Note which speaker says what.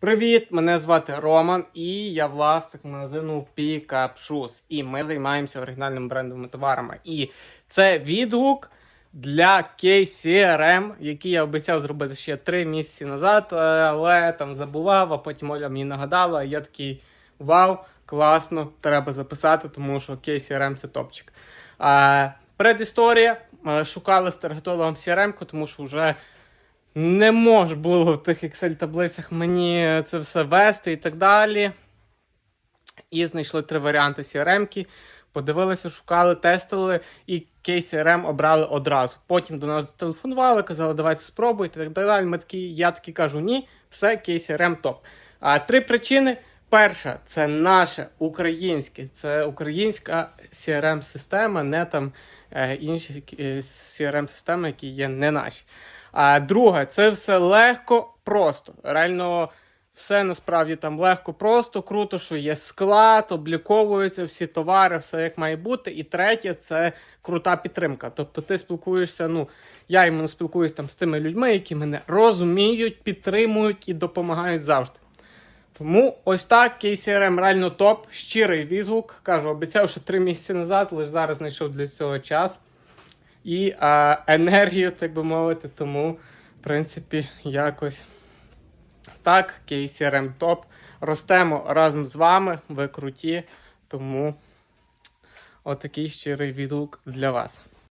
Speaker 1: Привіт! Мене звати Роман і я власник магазину Pickup Shoes. І ми займаємося оригінальними брендовими товарами. І це відгук для KCRM, який я обіцяв зробити ще 3 місяці назад, е, але там забував, а потім Оля мені нагадала, я такий вау, класно, треба записати, тому що KCRM це топчик. Е, Предісторія. Е, Шукали з таргетологом CRM, тому що вже не мож було в тих Excel-таблицях мені це все вести і так далі. І знайшли три варіанти CRM-ки. Подивилися, шукали, тестили і KCRM обрали одразу. Потім до нас зателефонували, казали, давайте спробуйте так далі. Ми такі, я таки кажу, ні, все, KCRM топ. А три причини. Перша це наше українське, це українська CRM-система, не там е, інші е, CRM-системи, які є не наші. А друге, це все легко, просто. Реально, все насправді там легко, просто, круто, що є склад, обліковуються всі товари, все як має бути. І третє, це крута підтримка. Тобто ти спілкуєшся, ну, я іменно спілкуюся там з тими людьми, які мене розуміють, підтримують і допомагають завжди. Тому ось так, KCRM реально топ, щирий відгук. Кажу, обіцяв ще три місяці назад, лише зараз знайшов для цього час і а, енергію, так би мовити. Тому, в принципі, якось так, KCRM топ. Ростемо разом з вами, ви круті. Тому отакий щирий відгук для вас.